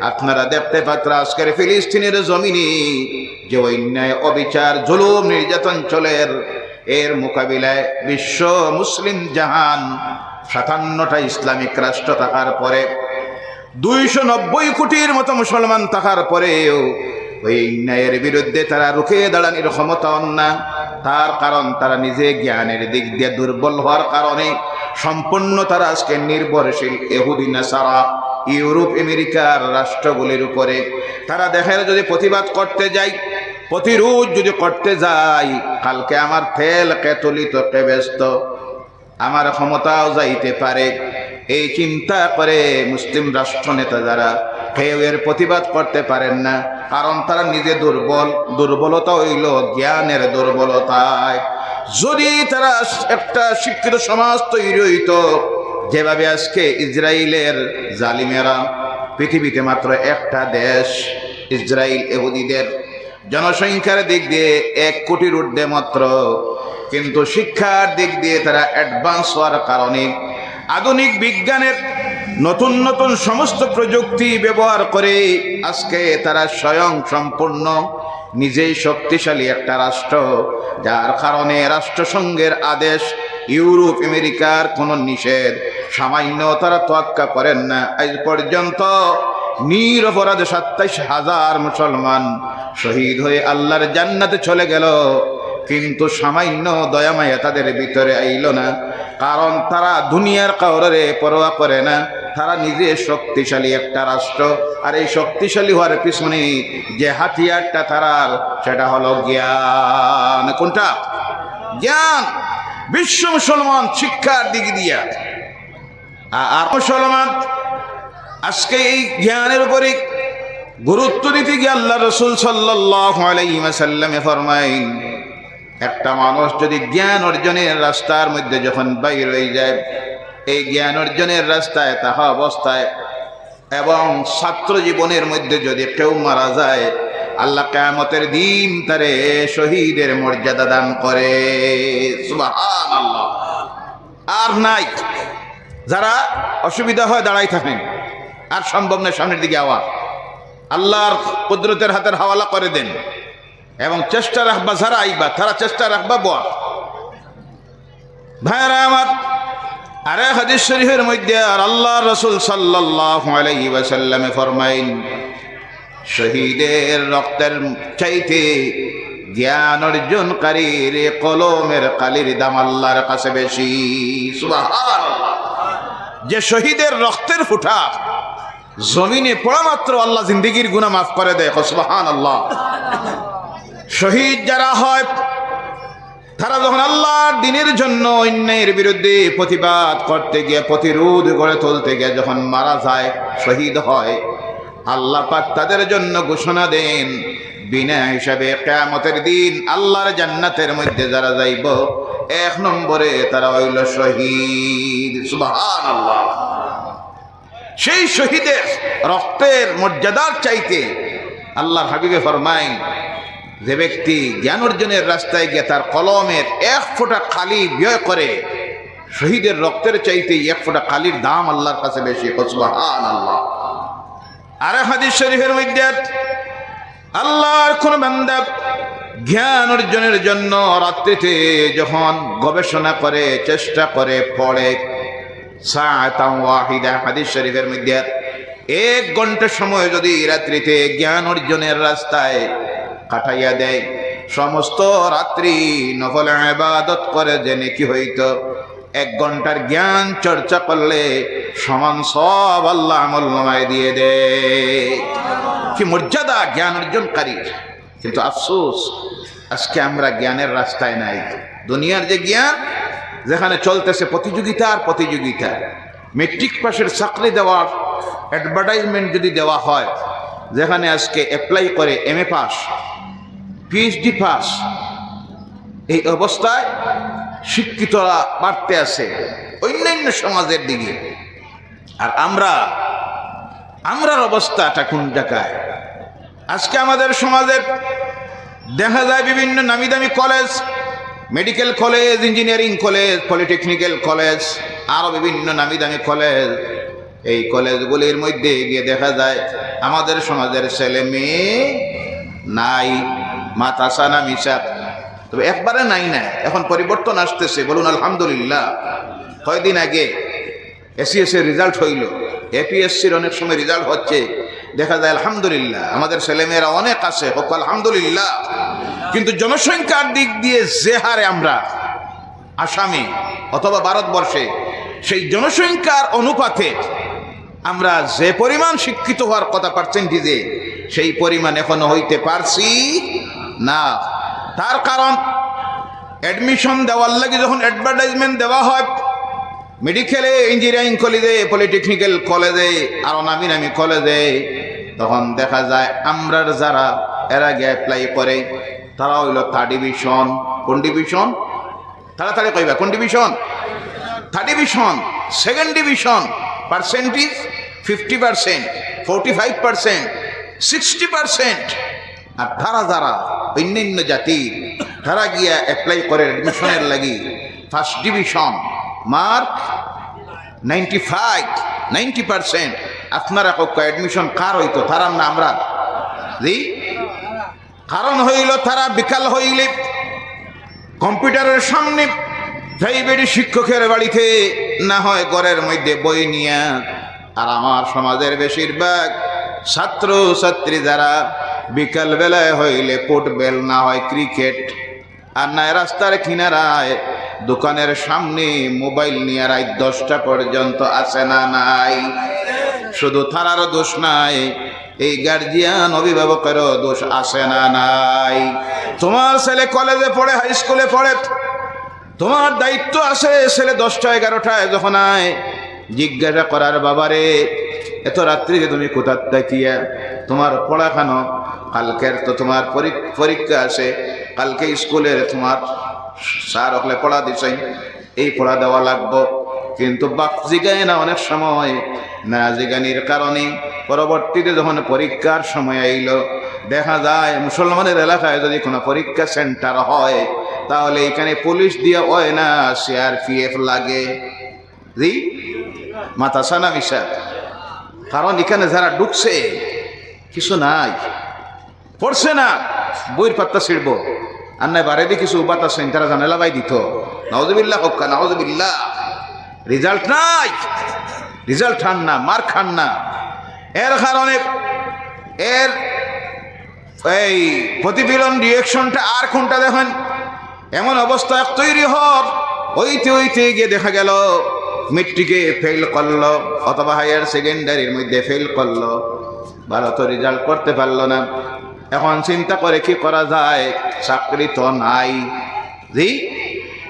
আপনারা দেখতে পাত্র আজকের ফিলিস্তিনের জমিনে যে অন্যায়, অবিচার, জুলুম, নির্যাতন চলের, এর মোকাবিলায় বিশ্ব মুসলিম জাহান সাতান্নটা ইসলামিক রাষ্ট্র থাকার পরে দুইশো নব্বই কোটির মতো মুসলমান থাকার পরেও ওই ন্যায়ের বিরুদ্ধে তারা রুখে দাঁড়ানোর ক্ষমতা না তার কারণ তারা নিজে জ্ঞানের দিক দিয়ে দুর্বল হওয়ার কারণে সম্পূর্ণ তারা আজকে নির্ভরশীল এহুদিন সারা ইউরোপ আমেরিকার রাষ্ট্রগুলির উপরে। তারা দেখেন যদি প্রতিবাদ করতে যাই, প্রতিরোধ যদি করতে যাই, কালকে আমার তেল কেতলিত কে ব্যস্ত। আমার ক্ষমতাও যাইতে পারে। এই চিন্তা করে মুসলিম রাষ্ট্র নেতা যারা, কেউ এর প্রতিবাদ করতে পারেন না। কারণ তারা নিজে দুর্বল, দুর্বলতা হইল জ্ঞানের দুর্বলতায়। যদি তারা একটা শিক্ষিত সমাজ তৈরি হইত যেভাবে আজকে ইসরায়েলের জালিমেরা পৃথিবীতে মাত্র একটা দেশ, ইসরায়েল এহুদিদের জনসংখ্যার দিক দিয়ে এক কোটির ঊর্ধ্বে মাত্র। কিন্তু শিক্ষার দিক দিয়ে তারা অ্যাডভান্স হওয়ার কারণে আধুনিক বিজ্ঞানের নতুন নতুন সমস্ত প্রযুক্তি ব্যবহার করে আজকে তারা স্বয়ং সম্পূর্ণ নিজেই শক্তিশালী একটা রাষ্ট্র, যার কারণে রাষ্ট্রসংঘের আদেশ ইউরোপ, আমেরিকার কোনো নিষেধ। সামান্য তারা তোয়াক্কা করেন না। আজ পর্যন্ত নিরপরাধ সাতাইশ হাজার মুসলমান শহীদ হয়ে আল্লাহর জান্নাতে চলে গেল। কিন্তু সামান্য দয়ামায়া তাদের ভিতরে আইল না। কারণ তারা দুনিয়ার কাউরে পরোয়া করে না। তারা নিজে শক্তিশালী একটা রাষ্ট্র। আর এই শক্তিশালী হওয়ার পিছনে যে হাতিয়ারটা তারার, সেটা হলো জ্ঞান। কোনটা? জ্ঞান। বিশ্ব মুসলমান শিক্ষার দিক দিয়া। আর মুসলমান, আজকে এই জ্ঞানের উপরে গুরুত্ব দিতে গিয়ে আল্লাহ রসুল আলাইসাল্লামে ফরমাইন, একটা মানুষ যদি জ্ঞান অর্জনের রাস্তার মধ্যে যখন বাইর হয়ে যায়, এই জ্ঞান অর্জনের রাস্তায়, তাহা অবস্থায় এবং ছাত্র জীবনের মধ্যে যদি কেউ মারা যায় আল্লাহ কেয়ামতের দিন তারে শহীদের মর্যাদা দান করে। আর নাই। যারা অসুবিধা হয় দাঁড়াই থাকেন। আর সম্ভব নয় সামনের দিকে আওয়া। আল্লাহর কুদরতের হাতের হাওয়ালা করে দেন। এবং চেষ্টা রাখবা যারা আইবা, তারা চেষ্টা রাখবা বল ভাইরা আমার, আরে হাদিস শরীফের মধ্যে আর আল্লাহ রসুল সাল্লাল্লাহু আলাইহি ফরমাইন শহীদের রক্তের চাইতে জ্ঞান অর্জনকারীর কলমের কালির দাম আল্লাহর কাছে বেশি। যে শহীদের রক্তের ফুটা জমিনে পড়া মাত্র আল্লাহ জিন্দিগির গুণা মাফ করে দেয় সুবহান আল্লাহ শহীদ যারা হয়, তারা যখন আল্লাহর দিনের জন্য অন্যায়ের বিরুদ্ধে প্রতিবাদ করতে গিয়ে প্রতিরোধ গড়ে তুলতে গিয়ে যখন মারা যায়, শহীদ হয় আল্লাহ পাক তাদের জন্য ঘোষণা দেন, বিনা হিসাবে কেয়ামতের দিন আল্লাহর জান্নাতের মধ্যে যারা যাইব, এক নম্বরে তারা হইল শহীদ। সুবহান আল্লাহ সেই শহীদের রক্তের মর্যাদার চাইতে আল্লাহর হাবিবে ফরমাইন যে ব্যক্তি জ্ঞান অর্জনের রাস্তায় গিয়ে তার কলমের এক ফোঁটা খালি ব্যয় করে, শহীদের রক্তের চাইতে এক ফোঁটা খালির দাম আল্লাহর কাছে বেশি। সুবহান আল্লাহ আর হাদিস শরীফের মধ্যে আল্লাহর কোন বান্দা জ্ঞান অর্জনের জন্য রাত্রিতে যখন গবেষণা করে, চেষ্টা করে, পড়ে ওয়াহিদা, হাদিস শরীফের মধ্যে এক ঘণ্টা সময় যদি রাত্রিতে জ্ঞান অর্জনের রাস্তায় কাটাইয়া দেয়, সমস্ত রাত্রি নফল ইবাদত করে যে কি হইতো এক ঘণ্টার জ্ঞান চর্চা করলে সমান সব আল্লাহ আমল নামায় দিয়ে দে। কি মর্যাদা জ্ঞান অর্জনকারী কিন্তু আফসোস, আজকে আমরা জ্ঞানের রাস্তায় নাই। দুনিয়ার যে জ্ঞান, যেখানে চলতেছে প্রতিযোগিতা আর প্রতিযোগিতা। মেট্রিক পাশের চাকরি দেওয়ার অ্যাডভার্টাইজমেন্ট যদি দেওয়া হয়, যেখানে আজকে অ্যাপ্লাই করে M A pass PhD pass এই অবস্থায় শিক্ষিতরা বাড়তে আছে অন্যান্য সমাজের দিকে। আর আমরা, আমরার অবস্থাটা কোন জায়গায়? আজকে আমাদের সমাজের দেখা যায় বিভিন্ন নামি দামি college, medical college, engineering college, polytechnical college আরও বিভিন্ন নামি দামি কলেজ। এই কলেজগুলির মধ্যে গিয়ে দেখা যায় আমাদের সমাজের ছেলে মেয়ে নাই, মাতাসা না মিশা তবে একবারে নাই না, এখন পরিবর্তন আসতেছে, বলুন আলহামদুলিল্লাহ। কয়দিন আগে এসিএস এর রেজাল্ট হইল এপিএসসির অনেক সময় রেজাল্ট হচ্ছে, দেখা যায় আলহামদুলিল্লাহ, আমাদের ছেলেমেয়েরা অনেক আছে, হোক আলহামদুলিল্লাহ। কিন্তু জনসংখ্যার দিক দিয়ে যে হারে আমরা আসামে অথবা ভারতবর্ষে, সেই জনসংখ্যার অনুপাতে আমরা যে পরিমাণ শিক্ষিত হওয়ার কথা পার্সেন্টেজে সেই পরিমাণ এখনও হইতে পারছি না। তার কারণ অ্যাডমিশন দেওয়ার লাগে যখন অ্যাডভার্টাইজমেন্ট দেওয়া হয় মেডিকেলে ইঞ্জিনিয়ারিং কলেজে পলিটেকনিক্যাল কলেজে আরও নামি নামি কলেজে তখন দেখা যায় আমরার যারা এর আগে অ্যাপ্লাই করে, তারা হইল থার্ড ডিভিশন কোন ডিভিশন তাড়াতাড়ি কইবা, কোন division third division second division percentage fifty percent forty five percent sixty percent আর তারা যারা অন্যান্য জাতির তারা গিয়া অ্যাপ্লাই করে অ্যাডমিশনের লাগি। First division mark ninety five ninety percent আপনারা কক্ষ অ্যাডমিশন কার হইতো? তারার না আমরা। জি? কারণ হইল তারা বিকাল হইলে কম্পিউটারের সামনে প্রাইভেট শিক্ষকের বাড়িতে না হয় ঘরের মধ্যে বই নিয়ে। আর আমার সমাজের বেশিরভাগ ছাত্র ছাত্রী যারা বিকাল বেলায় হইলে ফুটবল না হয় ক্রিকেট। আর না রাস্তার কিনারায়, দোকানের সামনে মোবাইল নিয়ে রাত দশটা পর্যন্ত আসে না নাই। শুধু থানারও দোষ নাই, এই গার্জিয়ান অভিভাবকেরও দোষ আসে না নাই। তোমার ছেলে কলেজে পড়ে হাই স্কুলে পড়ে, তোমার দায়িত্ব আছে ছেলে দশটা এগারোটায় যখন আয়, জিজ্ঞাসা করার বাবারে, এত রাত্রিতে তুমি কোথার দেখিয়া তোমার পড়াখানো কালকের তো তোমার পরী- পরীক্ষা আছে। কালকে স্কুলের তোমার স্যার হলে পড়া দিছাই এই পড়া দেওয়া লাগবো। কিন্তু বাপ জিগায় না অনেক সময়, না জিগানির কারণে। পরবর্তীতে যখন পরীক্ষার সময় আইল, দেখা যায় মুসলমানের এলাকায় যদি কোনো পরীক্ষা সেন্টার হয়, তাহলে এখানে পুলিশ দিয়ে হয় না সিআরপিএফ লাগে। জি? মাথা সানা মিশা। কারণ এখানে যারা ঢুকছে, কিছু নাই। পড়ছে না। বইয়ের পাত্তা ছিড়ব। আর নাই বারে দিয়ে কিছু উপাত আছেন তারা জানালা বাই দিত। নওয়াজবিল্লা হক্কা নওয়াজবিল্লা রেজাল্ট নাই। রেজাল্ট খান না মার খান না। এর কারণে এর এই প্রতিফলন রিয়েকশনটা আর কোনটা দেখেন? এমন অবস্থা এক তৈরি হওয়ার। ওইতে ওইতে গিয়ে দেখা গেল মেট্রিকে ফেল করল, অথবা হায়ার সেকেন্ডারির মধ্যে ফেল করল। ভালো তো রেজাল্ট করতে পারল না। এখন চিন্তা করে কি করা যায়? চাকরি তো নাই। জি?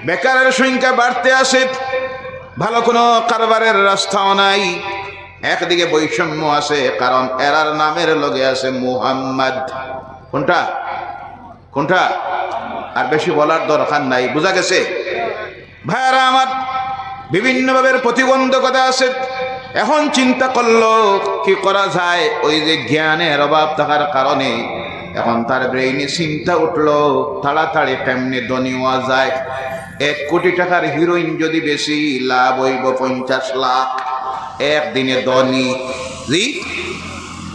বেকারের সংখ্যা বাড়তে আসে, ভালো কোনো কারবারের রাস্তাও নাই। একদিকে বৈষম্য আছে কারণ এরার নামের লগে আছে মুহাম্মদ। কোনটা? কোনটা? আর বেশি বলার দরকার নাই, বোঝা গেছে? ভাইয়ারা আমার, বিভিন্নভাবে প্রতিবন্ধকতা আছে। এখন চিন্তা করল কি করা যায়? ওই যে জ্ঞানের অভাব থাকার কারণে এখন তার ব্রেইনে চিন্তা উঠল, তাড়াতাড়ি কেমনে হওয়া যায়। এক কোটি টাকার হিরোইন যদি বেশি, লাভ হইব পঞ্চাশ লাখ। একদিনে ধনী, জি?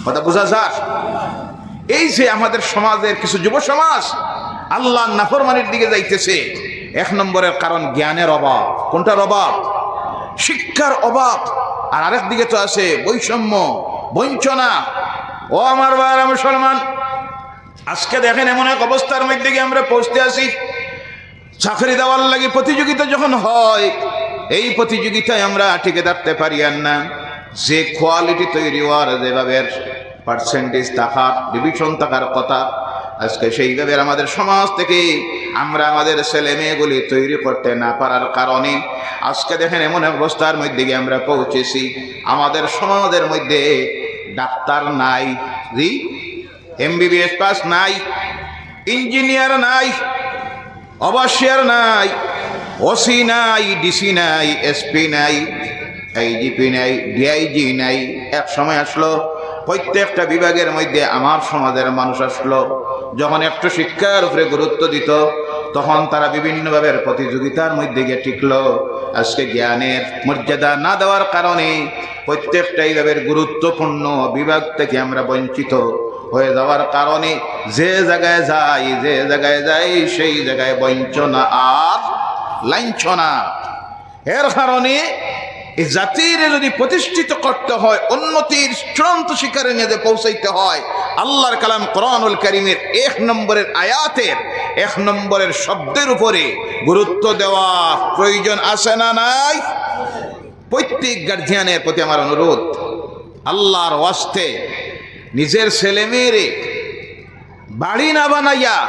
কথা বোঝা যায় এই যে আমাদের সমাজের কিছু যুব সমাজ, আল্লাহ নাফরমানির দিকে যাইতেছে। এক নম্বরের কারণ জ্ঞানের অভাব। কোনটার অভাব? শিক্ষার অভাব। আর আরেক দিকে তো আছে বৈষম্য, বঞ্চনা। ও আমার ভাইরা মুসলমান আজকে দেখেন এমন এক অবস্থার মধ্যে গিয়ে আমরা পৌঁছতে আসি। চাকরি দেওয়ার লাগে প্রতিযোগিতা যখন হয়, এই প্রতিযোগিতায় আমরা টিকে থাকতে পারি আর না। যে কোয়ালিটি তৈরি হওয়ার, যেভাবে পার্সেন্টেজ থাকার ডিভিশন থাকার কথা, আজকে সেইভাবে আমাদের সমাজ থেকে আমরা আমাদের ছেলে মেয়েগুলি তৈরি করতে না পারার কারণে আজকে দেখেন এমন এক অবস্থার মধ্যে গিয়ে আমরা পৌঁছেছি। আমাদের সমাজের মধ্যে ডাক্তার নাই এমবিবিএস পাস নাই ইঞ্জিনিয়ার নাই অবশ্যের নাই ওসি নাই ডিসি নাই এসপি নাই আইজিপি নাই ডিআইজি নাই। এক সময় আসলো, প্রত্যেকটা বিভাগের মধ্যে আমার সমাজের মানুষ আসলো, যখন একটু শিক্ষার উপরে গুরুত্ব দিত, তখন তারা বিভিন্নভাবে প্রতিযোগিতার মধ্যে গিয়ে টিকল। আজকে জ্ঞানের মর্যাদা না দেওয়ার কারণে প্রত্যেকটা এইভাবে গুরুত্বপূর্ণ বিভাগ থেকে আমরা বঞ্চিত। হয়ে যাওয়ার কারণে যে জায়গায় যাই, যে জায়গায় যাই, সেই জায়গায় বঞ্চনা আর লাঞ্ছনা। এর কারণে এই জাতির যদি প্রতিষ্ঠিত করতে হয়, উন্নতির চূড়ান্ত শিকারে নিয়ে পৌঁছাইতে হয়, আল্লাহর কালাম কোরআনুল করিমের এক নম্বরের আয়াতের এক নম্বরের শব্দের উপরে গুরুত্ব দেওয়া প্রয়োজন আছে না নাই? প্রত্যেক গার্জিয়ানের প্রতি আমার অনুরোধ, আল্লাহর ওয়াস্তে নিজের ছেলে মেয়েরে বাড়ি না বানাইয়া,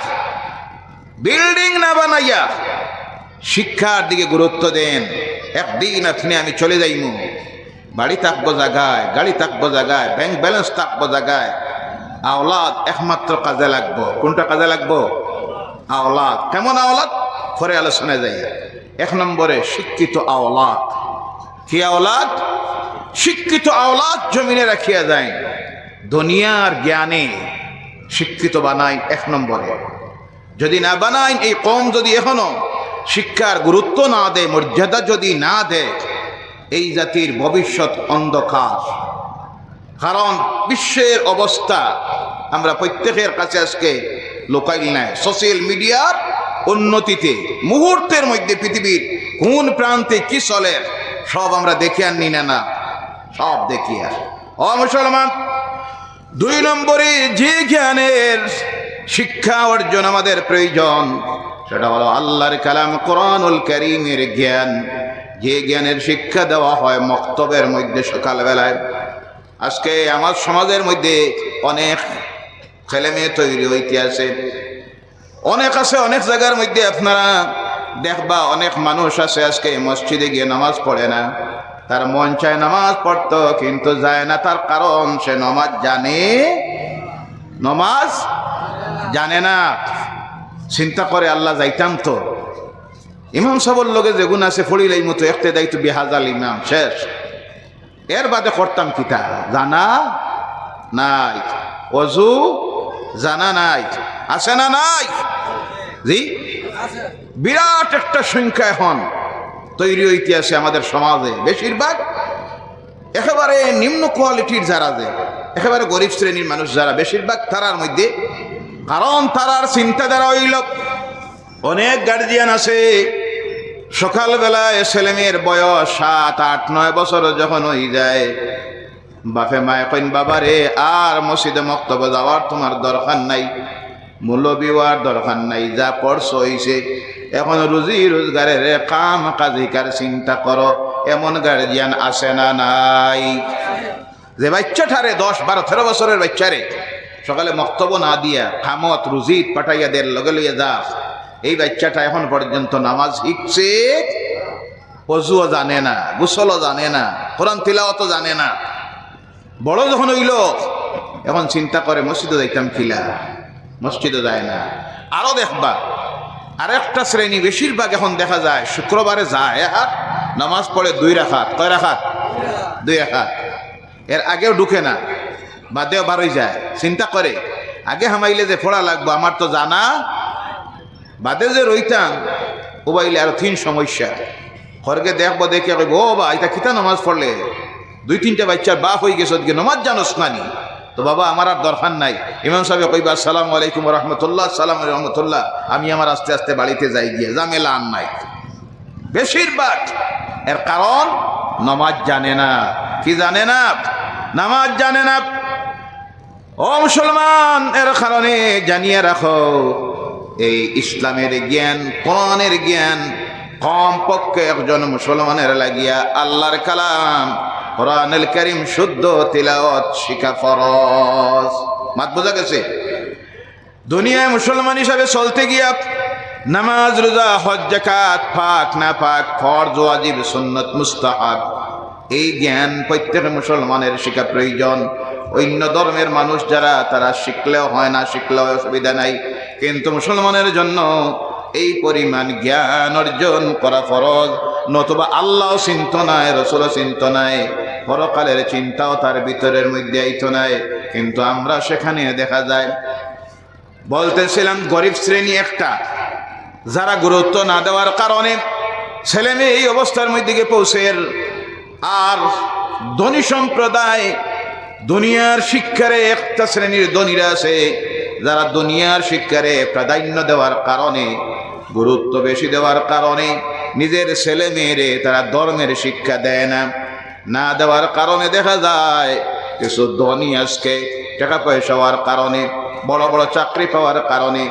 বিল্ডিং না বানাইয়া শিক্ষার দিকে গুরুত্ব দেন। একদিন আপনি, আমি চলে যাইমু। বাড়ি থাকব জায়গায়, গাড়ি থাকব জায়গায় ব্যাংক ব্যালেন্স থাকব জায়গায়। আওলাদ একমাত্র কাজে লাগবো। কোনটা কাজে লাগবো? আওলাদ। কেমন আওলাদ? পরে আলোচনায় যাই। এক নম্বরে, শিক্ষিত আওলাদ। কি আওলাদ? শিক্ষিত আওলাদ জমিনে রাখিয়া যায় দুনিয়ার জ্ঞানে শিক্ষিত বানাই এক নম্বরে। যদি না বানাই, এই কম যদি এখনও শিক্ষার গুরুত্ব না দেয়, মর্যাদা যদি না দেয়, এই জাতির ভবিষ্যৎ অন্ধকার। কারণ বিশ্বের অবস্থা আমরা প্রত্যেকের কাছে আজকে লোকাইল নেয় সোশ্যাল মিডিয়ার উন্নতিতে, মুহূর্তের মধ্যে পৃথিবীর কোন প্রান্তে কি চলে, সব আমরা দেখে আনি না না। সব দেখি আর। ও মুসলমান দুই নম্বরে যে জ্ঞানের শিক্ষা অর্জন আমাদের প্রয়োজন, সেটা হলো আল্লাহর কালাম কোরআনুল করিমের জ্ঞান। যে জ্ঞানের শিক্ষা দেওয়া হয় মক্তবের মধ্যে সকালবেলায়। আজকে আমার সমাজের মধ্যে অনেক ছেলে মেয়ে তৈরি হইতে আছে। অনেক আছে, অনেক জায়গার মধ্যে আপনারা দেখবা অনেক মানুষ আছে আজকে মসজিদে গিয়ে নামাজ পড়ে না। তার মন চায় নামাজ পড়তো, কিন্তু যায় না তার কারণ, সে নমাজ জানে নমাজ জানে না। চিন্তা করে আল্লাহ যাইতাম তো। ইমাম সাবর লগে যেগুন আছে ফড়িলাই মতো একতে দায়িত্ব বিহাজাল ইমাম, শেষ। এর বাদে করতাম কিতা জানা নাই। অজু জানা নাই। আছে না নাই? জি? বিরাট একটা সংখ্যা এখন। তৈরি ইতিহাসে আমাদের সমাজে। বেশিরভাগ একেবারে নিম্ন কোয়ালিটির যারা যে, একেবারে গরিব শ্রেণির মানুষ যারা, বেশিরভাগ তারার মধ্যে, কারণ তারার চিন্তাধারা হইল, অনেক গার্জিয়ান আছে। সকালবেলায় ছেলে মেয়ের বয়স সাত, আট, নয় বছর যখন হয়ে যায় বাপে মায়ে কইন, বাবারে, আর মসজিদে মক্তব্য যাওয়ার তোমার দরকার নাই। মূল্যবিওয়ার দরকার নাই, যা পড়ছো হইছে। এখন রুজি রোজগারের কাম কাজিকার চিন্তা করো, এমন গার্জিয়ান আসে না নাই? যে বাচ্চাটারে দশ, বারো, তেরো বছরের বাচ্চারে সকালে মক্তব্য না দিয়া খামত রুজিত পাঠাইয়া দের লগে লইয়া যা। এই বাচ্চাটা এখন পর্যন্ত নামাজ শিখছে, অজুও জানে না, গুসলও জানে না, কোরআন তিলাওয়াতও জানে না। বড় যখন হইল, এখন চিন্তা করে মসজিদে যাইতাম খিলা মসজিদে যায় না। আরও দেখবা, আরেকটা শ্রেণি বেশিরভাগ এখন দেখা যায় শুক্রবারে যায় হাত, নামাজ পড়ে দুই রাখাত। কয় রাখাত? দুই রাখাত। এর আগেও ঢুকে না, বাদেও বারোই যায়। চিন্তা করে, আগে হামাইলে যে পড়া লাগবো, আমার তো জানা। বাদে যে রইতাম ওবাইলে আরও তিন সমস্যা। ঘরকে দেখব, দেখে ও বা এটা কিতা নামাজ পড়লে? দুই তিনটা বাচ্চার বাপ হয়ে গেছে নমাজ জানোস নানি। তো বাবা, আমার আর দরকার নাই। ইমাম সাহেব কইবা, আসসালাম আলাইকুম রহমতুল্লাহ সালাম রহমতুল্লাহ। আমি আমার আস্তে আস্তে বাড়িতে যাই গিয়ে জামেলা আন নাই। বেশিরভাগ। এর কারণ, নমাজ জানে না। কি জানে না? নামাজ জানে না। ও মুসলমান, এর কারণে জানিয়ে রাখো, এই ইসলামের জ্ঞান, কোরআনের জ্ঞান কম পক্ষে একজন মুসলমানের লাগিয়া আল্লাহর কালাম কোরআনুল করিম শুদ্ধ তিলাওয়াত শিখা ফরজ। মাত বোঝা গেছে? দুনিয়ায় মুসলমান হিসাবে চলতে গিয়া নামাজ, রোজা, হজ জাকাত পাক না পাক ফরজ, ওয়াজিব, সুন্নত, মুস্তাহাব, এই জ্ঞান প্রত্যেক মুসলমানের শিখা প্রয়োজন। অন্য ধর্মের মানুষ যারা, তারা শিখলেও হয় না, শিখলেও অসুবিধা নাই। কিন্তু মুসলমানের জন্য এই পরিমাণ জ্ঞান অর্জন করা ফরজ। নতুবা আল্লাহ চিন্ত নাই রসুল চিন্ত নাই, পরকালের চিন্তাও তার ভিতরের মধ্যে আইতো নাই। কিন্তু আমরা সেখানে দেখা যায়, বলতেছিলাম গরিব শ্রেণি একটা, যারা গুরুত্ব না দেওয়ার কারণে ছেলে মেয়ে এই অবস্থার মধ্যে গিয়ে পৌঁছের আর ধনী সম্প্রদায়, দুনিয়ার শিক্ষারে একটা শ্রেণির ধনীরা আছে, যারা দুনিয়ার শিক্ষারে প্রাধান্য দেওয়ার কারণে গুরুত্ব বেশি দেওয়ার কারণে নিজের ছেলে মেয়েরে তারা ধর্মের শিক্ষা দেয় না। না দেওয়ার কারণে দেখা যায় কিছু ধনী আজকে টাকা পয়সা হওয়ার কারণে, বড় বড় চাকরি পাওয়ার কারণে,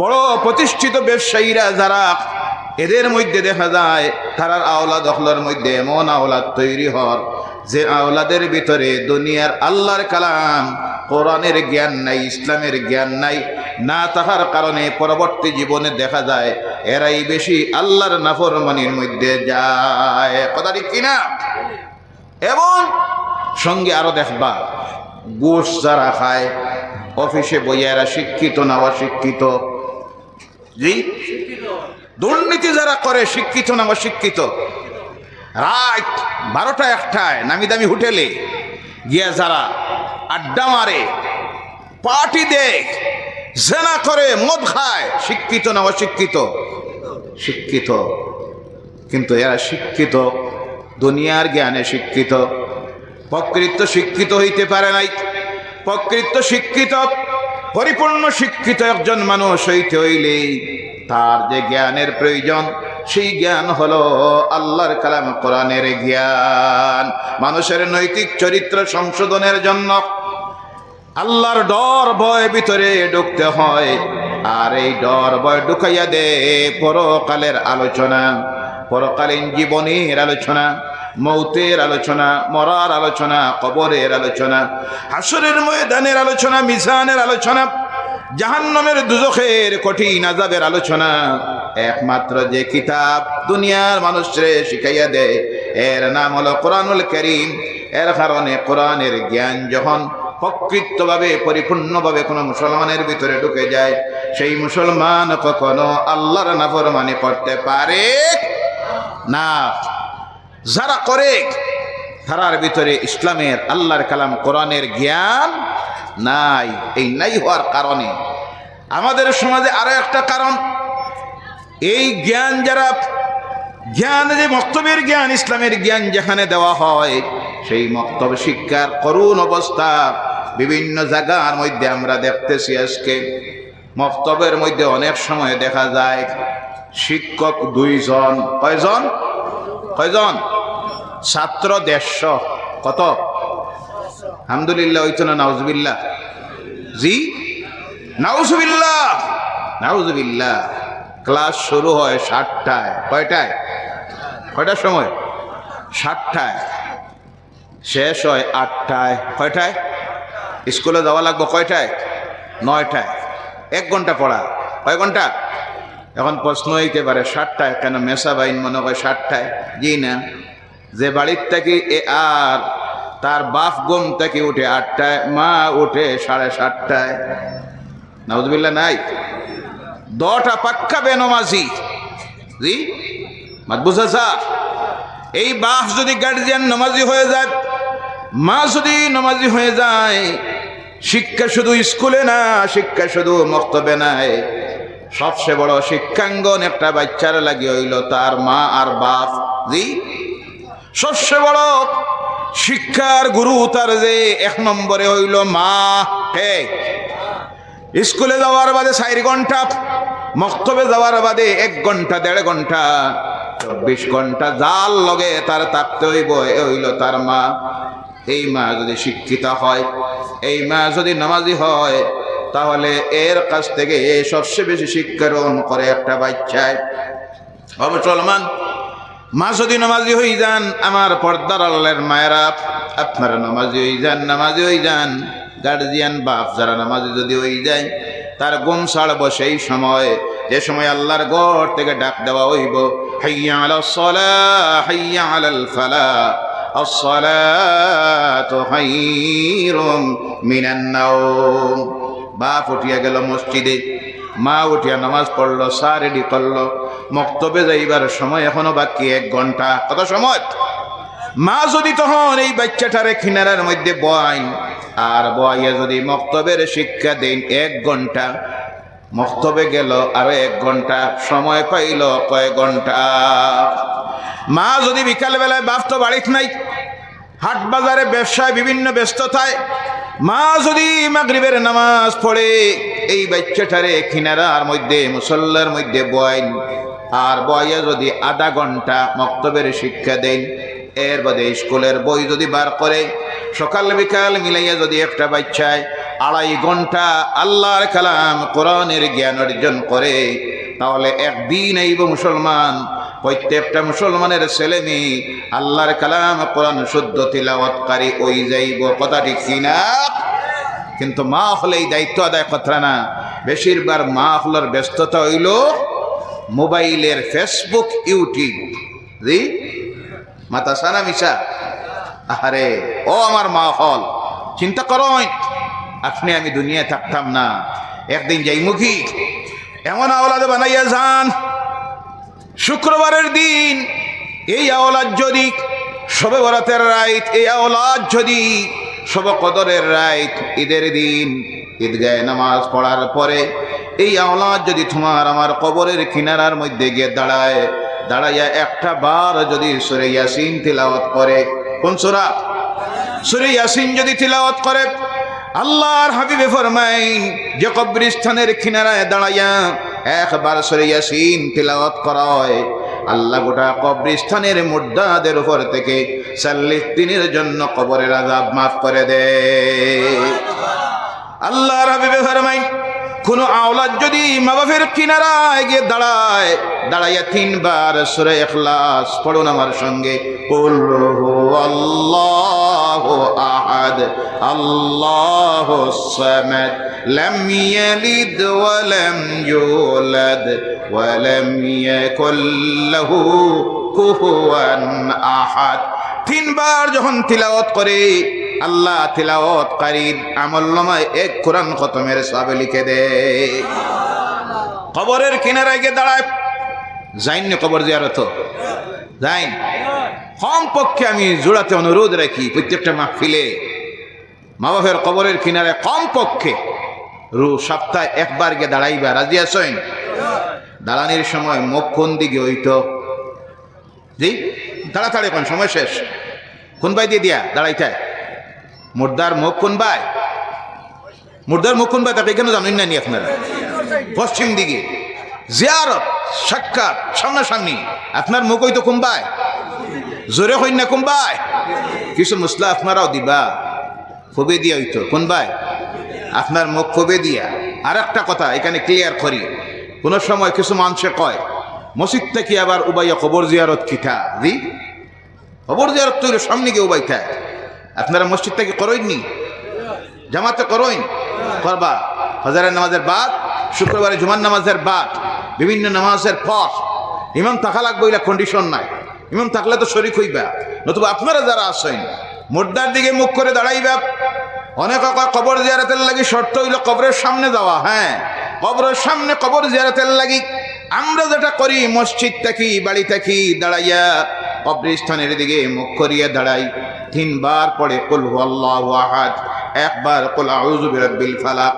বড় প্রতিষ্ঠিত ব্যবসায়ীরা যারা এদের মধ্যে দেখা যায়, তারার আওলাদ অখলার মধ্যে এমন আওলাদ তৈরি হর যে আওলাদের ভিতরে দুনিয়ার আল্লাহর কালাম কোরআনের জ্ঞান নাই ইসলামের জ্ঞান নাই না তাহার কারণে পরবর্তী জীবনে দেখা যায় এরাই বেশি আল্লাহর নাফরমানির মধ্যে যায়। কথা ঠিক কিনা? এবং সঙ্গে আরও দেখবা গোস যারা খায় অফিসে বইয়া এরা শিক্ষিত না অশিক্ষিত। জি? দুর্নীতি যারা করে শিক্ষিত না অশিক্ষিত। রাত বারোটা একটায় নামি দামি হোটেলে গিয়া যারা আড্ডা মারে, পার্টি দেখ জেনা করে, মদ খায়, শিক্ষিত না অশিক্ষিত? শিক্ষিত। কিন্তু এরা শিক্ষিত, দুনিয়ার জ্ঞানে শিক্ষিত। প্রকৃত শিক্ষিত হইতে পারে নাই। প্রকৃত শিক্ষিত, পরিপূর্ণ শিক্ষিত একজন মানুষ হইতে হইলে তার যে জ্ঞানের প্রয়োজন সেই জ্ঞান হলো আল্লাহর কালাম কোরআনের জ্ঞান। মানুষের নৈতিক চরিত্র সংশোধনের জন্য আল্লাহর ডর ভয় ভিতরে ঢুকতে হয়। আর এই ডর ভয় ঢুকাইয়া দে পরকালের আলোচনা, পরকালীন জীবনের আলোচনা, মৌতের আলোচনা, মরার আলোচনা, কবরের আলোচনা, হাসরের ময়দানের আলোচনা, মিজানের আলোচনা, জাহান্নামের দুজখের কঠিন আজাবের আলোচনা একমাত্র যে কিতাব দুনিয়ার মানুষরে শিখাইয়া দেয়, এর নাম হলো কোরআনুল করিম। এর কারণে কোরআনের জ্ঞান যখন প্রকৃতভাবে, পরিপূর্ণভাবে কোনো মুসলমানের ভিতরে ঢুকে যায়, সেই মুসলমান কখনো আল্লাহর নাফরমানি করতে পারে না। যারা করে, তারার ভিতরে ইসলামের আল্লাহর কালাম, কোরআনের জ্ঞান নাই। এই নাই হওয়ার কারণে। আমাদের সমাজে আরও একটা কারণ এই জ্ঞান যারা, জ্ঞান যে মক্তবের জ্ঞান, ইসলামের জ্ঞান যেখানে দেওয়া হয়, সেই মক্তব শিক্ষার করুণ অবস্থা বিভিন্ন জায়গার মধ্যে আমরা দেখতেছি আজকে। মক্তবের মধ্যে অনেক সময় দেখা যায়, শিক্ষক দুইজন, কয়জন? কয়জন? ছাত্র দেড়শো। কত? আলহামদুলিল্লাহ, ওই তো না, নাউজবিল্লাহ। জি? নাউজবিল্লাহ! নাউজবিল্লাহ! ক্লাস শুরু হয় সাতটায়। কয়টায়? কয়টার সময়? সাতটায়। শেষ হয় আটটায়। কয়টায়? স্কুলে যাওয়া লাগবে কয়টায়? নয়টায়। এক ঘণ্টা পড়া। কয় ঘণ্টা? এখন প্রশ্ন হইতে পারে, সাতটায়? কেন মেসা বাইন মনে হয় সাতটায়? জি না। যে বাড়ির থেকে এ আর, তার বাপ গম থেকে উঠে আটটায়, মা উঠে সাড়ে সাতটায়। নাউজবিল্লা নাই? দটা পাক্কা বেনমাজি। জি? মাত বুঝাছা এই বাপ যদি গার্জিয়ান নমাজি হয়ে যায়, মা যদি নমাজি হয়ে যায়, শিক্ষা শুধু স্কুলে না, শিক্ষা শুধু মক্তবে নাই। সবচেয়ে বড় শিক্ষাঙ্গন একটা বাচ্চার লাগে হইল, তার মা আর বাপ। জি? সবচেয়ে বড় শিক্ষার গুরু তার যে এক নম্বরে হইল মা। হে স্কুলে যাওয়ার বাদে চার ঘণ্টা, মক্তবে যাওয়ার বাদে এক ঘণ্টা, দেড় ঘণ্টা, চব্বিশ ঘণ্টা জাল লগে তার থাকতে হইব হইল তার মা। এই মা যদি শিক্ষিত হয়, এই মা যদি নামাজি হয়, তাহলে এর কাছ থেকে এ সবচেয়ে বেশি শিক্ষা গ্রহণ করে একটা বাচ্চায়। ও মুসলমান, মা যদি নামাজি হয়ে যান, আমার পর্দার আল্লের মায়েরা আপনারা নামাজি হয়ে যান, নামাজি হয়ে যান। গার্জিয়ান, বাপ যারা নামাজে যদি ওই যায় তার গুম সাড়ব সেই সময়। যে সময় আল্লাহর ঘর থেকে ডাক দেওয়া হইব, হাইয়া আল সলা, হাইয়া আলাল ফালা বাপ উঠিয়া গেল মসজিদে। মা উঠিয়া নামাজ পড়ল সারেডি করল। মক্তবে যাইবার সময় এখনও বাকি এক ঘণ্টা। কত সময়? মা যদি তখন এই বাচ্চাটারে খিনারার মধ্যে বয়াইন আর বয়াইয়া যদি মক্তবের শিক্ষা দেন এক ঘণ্টা, মক্তবে গেল আরও এক ঘণ্টা, সময় পাইল কয়েক ঘণ্টা। মা যদি বিকালবেলায় বাপ তো বাড়িতে নাই, হাট বাজারে ব্যবসায় বিভিন্ন ব্যস্ততায়, মা যদি মাগরিবের নামাজ পড়ে, এই বাচ্চাটারে কিনারার মধ্যে, মুসল্লার মধ্যে বয়েন, আর বয়ে যদি আধা ঘণ্টা মক্তবের শিক্ষা দেন এর বাদে স্কুলের বই যদি বার করে, সকাল বিকাল মিলাইয়া যদি একটা বাচ্চায় আড়াই ঘণ্টা আল্লাহর কালাম কোরআনের জ্ঞান অর্জন করে, তাহলে একদিন এইব মুসলমান, প্রত্যেকটা মুসলমানের ছেলে মেয়ে আল্লাহর কালাম কোরআন শুদ্ধ তিলাওয়াতকারী ওই যাইব। কথাটি কিনা কিন্তু মা হলে এই দায়িত্ব আদায় কথা না? বেশিরভাগ মা হলার ব্যস্ততা হইল মোবাইলের ফেসবুক, ইউটিউব। মাতা সানা মিশা? আরে ও আমার মা হল, চিন্তা করো আপনি আমি দুনিয়ায় থাকতাম না। একদিন যাই মুখী এমন আওলাদ বানাইয়া যান, শুক্রবারের দিন এই আওলাদ যদি সবে বরাতের রাইত, এই আওলাদ যদি সব কদরের রাইত, ঈদের দিন ঈদগায় নামাজ পড়ার পরে এই আওলাদ যদি তোমার আমার কবরের কিনারার মধ্যে গিয়ে দাঁড়ায় দাঁড়াইয়া একটা বার যদি সুরে ইয়াসিন তিলাওয়াত করে। কোন সুরা? সুরে ইয়াসিন যদি তিলাওয়াত করে, আল্লাহর হাবিবে ফরমাইন যে কবরিস্থানের কিনারায় দাঁড়াইয়া একবার সরে ইয়াসিন তিলাওয়াত করা হয় আল্লাহ গোটা কবরিস্থানের মুদ্দাদের উপর থেকে চল্লিশ দিনের জন্য কবরের আজাব মাফ করে দে আল্লাহর হাবিবে ফরমাইন কোন আওলাদ যদি মা বাপের কিনারায় গিয়ে দাঁড়ায়, দাঁড়াইয়া তিনবার সুরে এখলাস পড়ুন আমার সঙ্গে। কুল হু আহাদ, আল্লাহু সামাদ ওয়া লাম ইউলাদ, ওয়া লাম ইয়াকুল লাহু কুফুয়ান আহাদ। তিনবার যখন তিলাওয়াত করে আল্লাহ তিলাওয়াত কারীর আমল নামায় এক কোরআন খতমের সাবে লিখে দে। কবরের কিনারায় গিয়ে দাঁড়ায়। যাইন কবর জিয়ারত। যাইন। কম পক্ষে আমি জোড়াতে অনুরোধ রাখি প্রত্যেকটা মাহফিলে। মা বাপের কবরের কিনারে কম পক্ষে রু সপ্তাহে একবার গিয়ে দাঁড়াইবা। রাজি আসেন দাঁড়ানির সময় মুখ কোন দিকে হইতো? জি তাড়াতাড়ি কোন, সময় শেষ। কোন বাই দিয়ে দিয়া দাঁড়াইতে? মুর্দার মুখ কোন বাই? মুর্দার মুখ কোন বাই? তাকে এখানে জানেন না নি আপনারা। পশ্চিম দিকে। জিয়ারত, সাক্ষাৎ, সামনাসামনি। আপনার মুখ হইতো কুম্বাই জোরে হইন না কুম্বাই কিছু মুসলা আপনারাও দিবা। খুবই দিয়া হইতো। কোনবাই আপনার মুখ খুবই দিয়া। আর একটা কথা, এখানে ক্লিয়ার করি। কোনো সময় কিছু মানুষে কয়, মসজিদ থেকে আবার উবাইয়া কবর জিয়ারত কিঠা দি? কবর জিয়ারত তৈরি সামনে গিয়ে উবাই থাকে আপনারা মসজিদ থেকে করইননি জামাতে করইন করবা। হজারের নামাজের বাদ, শুক্রবারে জুমার নামাজের বাদ, বিভিন্ন নামাজের পর। ইমাম থাকা লাগবে, এগুলা কন্ডিশন নাই। ইমাম থাকলে তো শরিক হইবা। নতুবা আপনারা যারা আসেন মোর্দার দিকে মুখ করে দাঁড়াইবা। অনেক কবর জিয়ারতের লাগি শর্ত হইল কবরের সামনে যাওয়া হ্যাঁ। কবরের সামনে কবর জিয়ারতের লাগি আমরা যেটা করি মসজিদ থাকি বাড়ি থাকি দাঁড়াইয়া কবরস্থানের দিকে মুখ করিয়া দাঁড়াই। তিনবার পড়ে, কুল আল্লাহ আহাদ একবার, কুল আউযু বিরাব্বিল ফালাক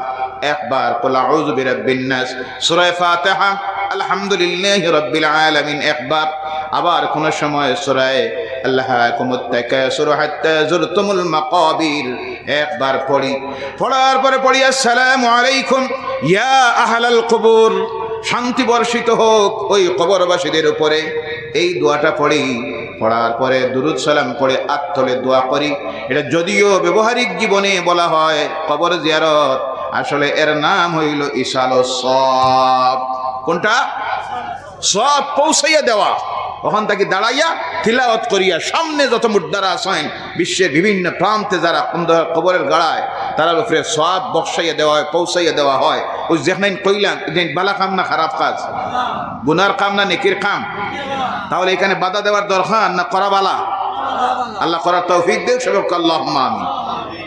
একবার, কুল আউযু বিরাব্বিন নাস সূরা ফাতিহা, আলহামদুলিল্লাহ রাব্বিল আলামিন একবার। আবার কোন সময় সূরা আল্লাহ কুমুত তাকাসুর হাত্তা জুরতুমুল মাকাবির, একবার পড়ি। পড়ার পরে পড়ি, আসসালামু আলাইকুম, ইয়া আহলাল কবর শান্তি বর্ষিত হোক ওই কবরবাসীদের উপরে। এই দোয়াটা পড়ি পড়ার পরে দুরুদ সালাম পড়ে আত্মলে দোয়া করি। এটা যদিও ব্যবহারিক জীবনে বলা হয় কবর জিয়ারত, আসলে এর নাম হইল ইশাল সব। কোনটা? সব পৌঁছাইয়া দেওয়া। তখন তাকে দাঁড়াইয়া তিলাওয়াত করিয়া সামনে যত মুদ্রারা আছেন, বিশ্বের বিভিন্ন প্রান্তে যারা কবরের গাড়ায় তার উপরে সব বসাইয়া দেওয়া হয়, পৌঁছাইয়া দেওয়া হয়। ওই যেখানে কইলাম এখানে বালা কাম না খারাপ কাজ? গুনার কাম না নেকির কাম? তাহলে এখানে বাধা দেওয়ার দরকার না করা বালা? আল্লাহ করার তৌফিক দেব সবক আল্লাহ আমি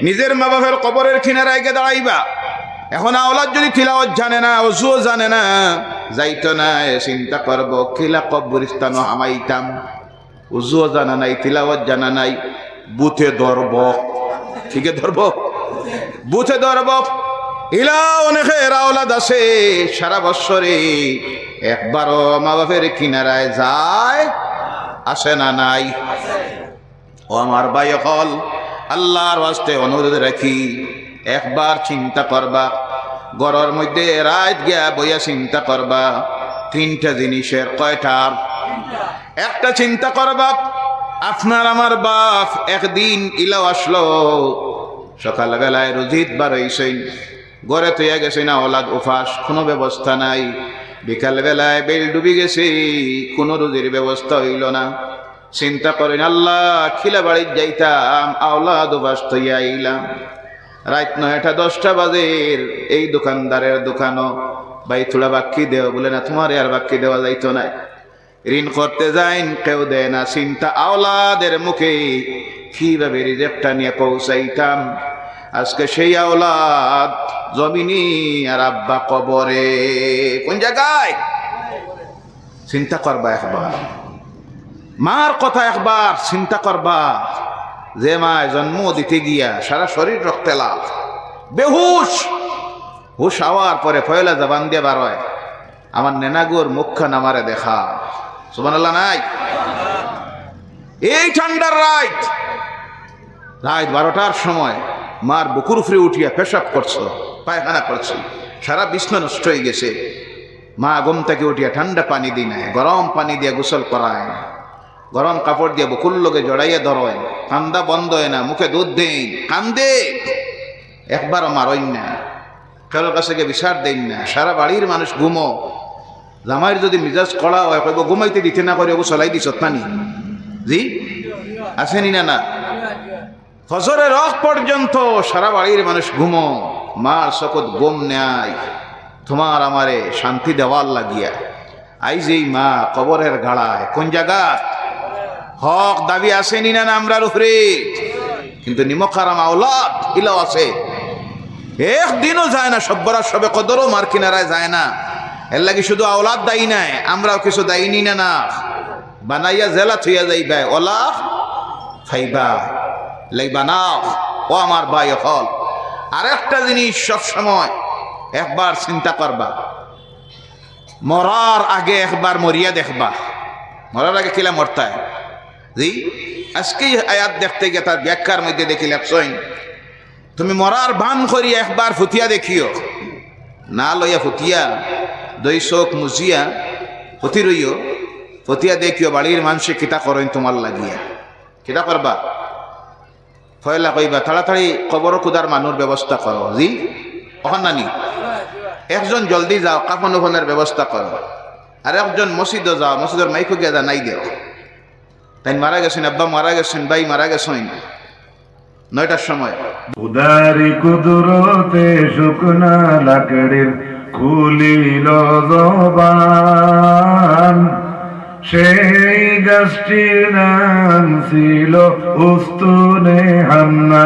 নিজের মা বাপের কবরের কিনারায় গিয়ে দাঁড়াইবা। এখন আওলাদ যদি তিলাওয়াত জানে না, অজুও জানে না যাইতো না চিন্তা করব, কিলা কবরিস্তান হামাইতাম উজুও জানা নাই, তিলাওয়াত জানা নাই, বুথে ধরব। ঠিকে ধরব? বুথে ধরব। ইলা অনেকের আওলাদ আছে সারা বৎসরে। একবারও মা বাপের কিনারায় যায়, আসে না নাই। ও আমার ভাই হল আল্লাহর ওয়াস্তে অনুরোধ রাখি, একবার চিন্তা করবা। গড়ের মধ্যে রাত গিয়া বইয়া চিন্তা করবা। তিনটা জিনিসের কয়টার একটা চিন্তা করবা, আপনার আমার বাপ একদিন ইলাও আসলো। সকালবেলায় রুজিত বার হইছেন। গড়ে তৈয়া গেছে না ওলাদ উফাস কোনো ব্যবস্থা নাই। বিকালবেলায় বেল ডুবি গেছে, কোনো রুজির ব্যবস্থা হইল না। চিন্তা করেন, আল্লাহ খিলা বাড়ির যাইতাম, আওলাদ উফাস তৈয়া আইলাম। রাত নয়টা দশটা বাজের এই দোকানদারের দোকানও ভাই থোড়া বাক্যি দেও বলে না, তোমার আর বাক্যি দেওয়া যাইতো না। ঋণ করতে যাইন, কেউ দেয় না চিন্তা আওলাদের মুখে। কীভাবে রিজেক্টটা নিয়ে পৌঁছাইতাম? আজকে সেই আওলাদ জমিনি আর আব্বা কবরে। কোন জায়গায়? চিন্তা করবা একবার। মার কথা একবার চিন্তা করবা। যে মায় জন্ম দিতে গিয়া সারা শরীর রক্তে লাল। বেহুশ! হুশ হওয়ার পরে ফয়লা জবান দিয়ে বার হয়। আমার নেনাগুর মুখখান আমারে দেখা। সুবহানাল্লাহ, নাই। এই ঠান্ডার রাত! রাত বারোটার সময় মার বুকুর উপরে উঠিয়া পেশাব করছ, পায়খানা করছে। সারা বিছনা নষ্ট হয়ে গেছে। মা ঘুম থেকে উঠিয়া ঠান্ডা পানি দিই নেয়, গরম পানি দিয়ে গোসল করায়। গরম কাপড় দিয়ে বকুল লোকে জড়াইয়া ধরয়। কান্দা বন্ধ হয় না, মুখে দুধ দেই। কান্দে! একবারও মারই না। কারোর কাছে গিয়ে বিচার দেন না। সারা বাড়ির মানুষ ঘুমো। জামাইয়ের যদি মিজাজ কড়া হয়, কইব, ঘুমাইতে দিতে না করে চলাই দিছ নানি জি? আসেনি না না? ফজরের রক পর্যন্ত সারা বাড়ির মানুষ ঘুমো। মার শকত ঘুম নেয় তোমার আমারে শান্তি দেওয়ার লাগিয়া। আই যেই মা কবরের গাড়ায়। কোন জায়গা? হক দাবি আসেনি না আমরার উপরে? কিন্তু নিমখারাম আওলাদ ইলাও আছে। একদিনও যায় না সব্বরা সবে কদরও মার কিনারায় যায় না। এর লাগি শুধু আওলাদ দায়ী নাই, আমরাও কিছু দায়ী নি না। না বানাইয়া জেলা থইয়া যাইবা ওলা খাইবা, লাই বানাও, ও আমার ভাই হল। আর একটা জিনিস সব সময় একবার চিন্তা করবা। মরার আগে একবার মরিয়া দেখবা। মরার আগে কিলা মরতায়? জি? আজকেই আয়াত দেখতে গিয়ে তার ব্যাখ্যার মধ্যে দেখি লেপসইন তুমি মরার ভান করি একবার ফুটিয়া দেখিও। না লইয়া ফুটিয়া দই চোখ মুজিয়া ফুটি রইও। ফুটিয়া দেখিও, বাড়ির মানুষে কিতা করেন তোমার লাগিয়া। কিতা করবা? ফয়লা কইবা, তাড়াতাড়ি কবর খুদার মানুষ ব্যবস্থা করো, জি? অহন নানি? একজন জলদি যাও, কাফন উফনের ব্যবস্থা করো। আর একজন মসজিদে যাও, মসজিদের মাইকো গিয়া জানাই দেও। তাই মারা গেছেন আব্বা, মারা গেছেন ভাই, মারা গেছেন। নয়টার সময়। উদারি কুদরতে শুকনা লাকড়ির খুলিল জবান। সেই গাছটির নাম ছিল উস্তুনে হান্না